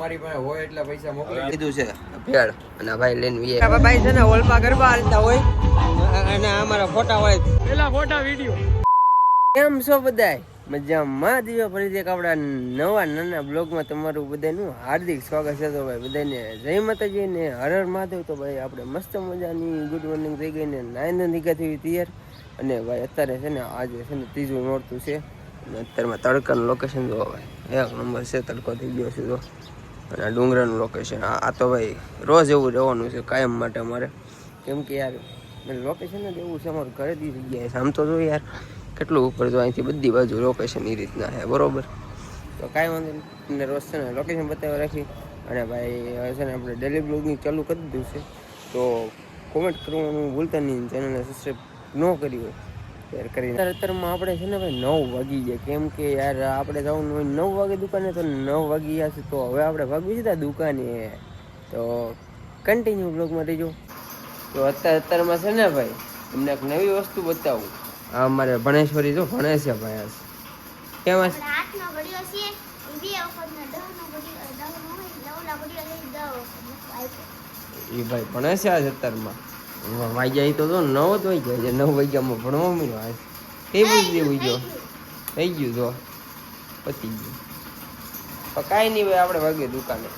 તમારી પાસે હોય એટલા પૈસા મોકલી કીધું છે ભેળ અને ભાઈ લઈને વીએ. ભાઈ છે ને હોલમાં ગરબા હાલતા હોય. અને અમારા ફોટા હોય. પેલા ફોટા વીડિયો. કેમ છો બધાય? મજામાં દિવ્ય ફરીથી એક આપણા નવા નાના બ્લોગમાં તમારું બધાનું હાર્દિક સ્વાગત છે તો ભાઈ બધાને જય માતાજી ને હર હર મહાદેવ. તો ભાઈ આપણે મસ્ત મજાની ગુડ મોર્નિંગ થઈ ગઈ ને નાયન નિકા થઈ તૈયાર. અને ભાઈ અત્યારે છે ને આજે છે ને ત્રીજું નોરતું છે. અને અત્યારમાં તડકાનું લોકેશન જોવા ભાઈ. એક નંબર છે તડકો થઈ ગયો છે તો અને આ ડુંગરાનું લોકેશન આ તો ભાઈ રોજ એવું રહેવાનું છે કાયમ માટે અમારે. કેમ કે યાર લોકેશન જ એવું છે, અમારું ઘરે દી જગ્યાએ. આમ તો જો યાર, કેટલું ઉપર જો અહીંથી બધી બાજુ લોકેશન એ રીતના છે, બરોબર? તો કાંઈ વાંધો તમને રોજ છે ને લોકેશન બતાવી રાખી. અને ભાઈ, હવે છે ને આપણે ડેલી બ્લોગિંગ ચાલુ કરી દીધું છે. તો કોમેન્ટ કરવાનું ભૂલતા નહીં ચેનલને સબસ્ક્રાઈબ ન કરી હોય. શેર કરીને. તરતરમાં આપણે છે ને ભાઈ નવ વાગી ગયા. કેમ કે યાર આપણે જવાનું હોય નવ વાગે દુકાને તો નવ વાગી ગયા છે. તો હવે આપણે ભાગવી છે દુકાને. તો કન્ટિન્યુ બ્લોગમાં રહીજો. તો અત્યારે અત્યારમાં છે ને ભાઈ તમને એક નવી વસ્તુ બતાવું. આ અમારે ભણેશ્વરી જો ભણે છે ભાઈ આ કેમ છે એ ભાઈ ભણે છે આ અત્યારમાં. વાગ્યા તો જો નવ જ વાગ્યા છે નવ વાગ્યામાં ભણવા મળ્યો આ. એ બધી દેવું ગયો થઈ ગયું તો પતી ગયું. પણ કાંઈ નહીં ભાઈ, આપણે વાગે દુકાને.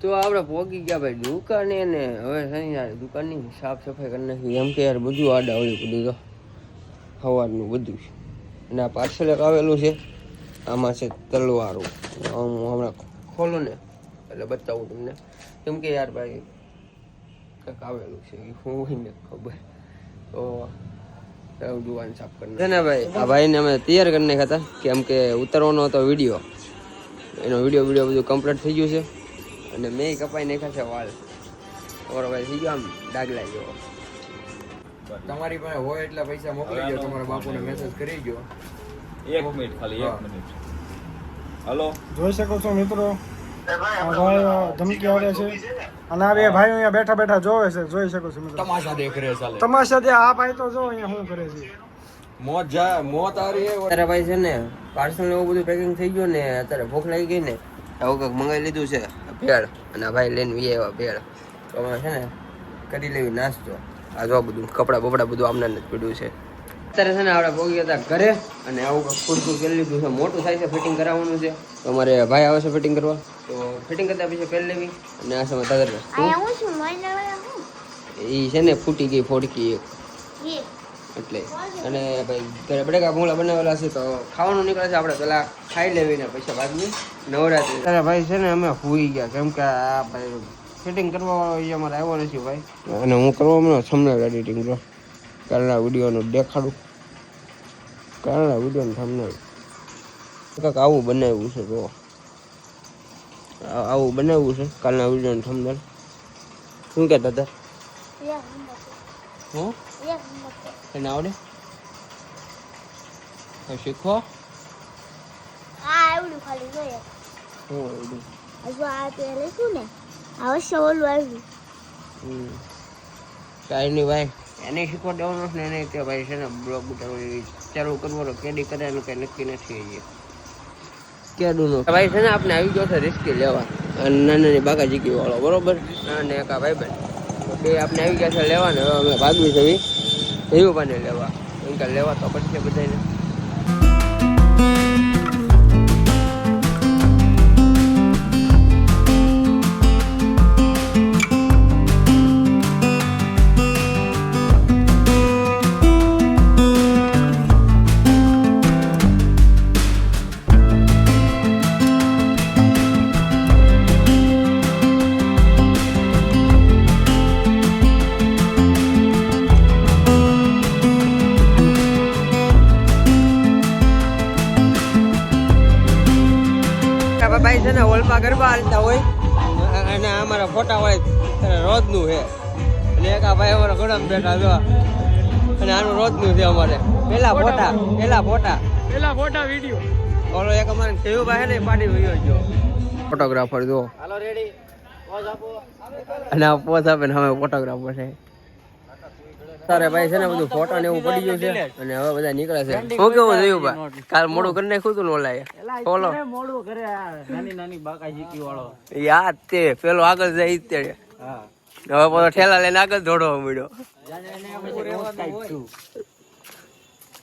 તો આપણે પહોંચી ગયા ભાઈ દુકાને ને હવે શનિવારે દુકાનની સાફ સફાઈ કરી નાખી. એમ કે યાર બધું આડા આવડ્યું બધું તો. સવારનું બધું છે. અને આ પાર્સલ આવેલું છે. આમાં છે તલવારું. હું હમણાં ખોલો ને. એટલે બતાવું તમને. કેમ કે યાર ભાઈ કંઈક આવેલું છે એ હું ખબર. તો દુકાન સાફ કરી છે ને ભાઈ આ ભાઈને અમે તૈયાર કરી નાખ્યા હતા કેમ કે ઉતરવાનો હતો વીડિયો. એનો વીડિયો વીડિયો બધું કમ્પ્લીટ થઈ ગયું છે. અને મેં કપાઈ નાખ્યા છે વાળ. તમારો ભાઈ થઈ ગયો આમ ડાગલા જેવો તમારી પાસે હોય એટલા પૈસા મોકલી દો તમારા બાપુને મેસેજ કરી દો એક મિનિટ ખાલી એક મિનિટ. હલો. જોઈ શકો છો મિત્રો ધમકી આવે છે અને આ બે ભાઈ અહીંયા બેઠા બેઠા જોવે છે જોઈ શકો છો તમાશા દેખ રહે ચાલે તમાશા દે આ ભાઈ તો જો અહીંયા શું કરે છે. મોત જા મોત આ રહી અત્યારે ભાઈ છે ને પાર્સલ એવું બધું પેકિંગ થઈ ગયું ને અત્યારે ભૂખ લાગી ગઈ ને આવું કંઈક મંગાવી લીધું છે ભેળ. અને આ ભાઈ લઈને વી આવ્યા ભેળ. તો અમે છે ને કરી લેવી નાસ્તો. આ જો બધું કપડાં બપડા બધું આમને જ પડ્યું છે. અત્યારે છે ને આપણે પહોંચી ગયા હતા ઘરે અને આવું કંઈક ખુરતું કરી લીધું છે. મોટું થાય છે ફિટિંગ કરાવવાનું છે. તો અમારે ભાઈ આવે છે ફિટિંગ કરવા. તો ફિટિંગ કરતા પછી પહેરી લેવી. અને આ સમય તગર એ છે ને ફૂટી ગઈ ફોડકી એક. એટલે. અને ભાઈ ઘરે બટેકા ભૂંગળા બનાવેલા છે તો ખાવાનું નીકળે છે આપણે પેલા ખાઈ લેવી ને પછી બાદની નવરાત્રી. અરે ભાઈ છે ને અમે હુઈ ગયા. કેમ કે આ ભાઈ ફિટિંગ કરવા એ અમારે આવ્યો નથી ભાઈ. અને હું કરવા મને થંબનેલ એડિટિંગ જો. કાલના વિડીયોનું દેખાડું. કાલના વિડીયોનું થંબનેલ કંઈક આવું બનાવ્યું છે જો. આવું બનાવવું છે. કાલના વિડીયોનું થંબનેલ શું આવડે? તો શીખો. આવડું. હું હમ. કાંઈ નહીં ભાઈ. એને શીખવા દેવાનું ને, એને કે ભાઈ છે ને, બ્લોગ ઉતારવાની ચાલુ કરવાનો કેદી કરે એનું કંઈ નક્કી નથી કેડું નું. ભાઈ છે ને આપણે આવી ગયો છે રિસ્કી લેવા. અને નાની નાની બાકા જીકી વાળો, બરોબર? અને એક આ ભાઈ બે આપણે આવી ગયા છે લેવા ને હવે અમે ભાગવી છે ધીરુભાઈને લેવા. એમ કે લેવા તો પડશે બધાને ભાઈ છે ને હોલમાં ગરબા હાલતા હોય. અને અમારા ફોટા હોય રોજનું છે. અને એક આ ભાઈ અમારા ઘોડામાં બેઠા જો અને આનું રોજનું છે અમારે. પેલા ફોટા પેલા ફોટા. પેલા ફોટા વીડિયો. ઓલો એક અમારે કેવું ભાઈ ને પાડી વયો જો ફોટોગ્રાફર જો. હાલો રેડી પોઝ આપો. અને આ પોઝ આપે ને અમે ફોટોગ્રાફર છે. તારે ભાઈ છે ને બધું ફોટા ને એવું પડી ગયું છે અને હવે બધા નીકળે છે. શું કેવું જોયું ભાઈ? કાલ મોડું કરી નાખ્યું તું ને ઓલા બોલો મોડું કરે નાની નાની બાકા જીકી વાળો યાદ તે પેલો આગળ જાય તે હવે પાછો ઠેલા લઈને આગળ દોડવા મળ્યો.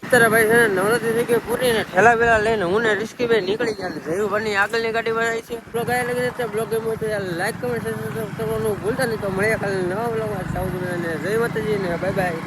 અત્યારે ભાઈ નવરાત્રી થઈ ઠેલા વેલા લઈને હું ને રિસ્કીભાઈ નીકળી ગયા જયું આગળની ગાડી બનાવી છે. બ્લોગ આવી બ્લોગ ગમ્યો તો લાઈક ભૂલતા નહીં. તો મળ્યા કાલે નવા બ્લોગ સાઉથ જય માતાજી ને બાય બાય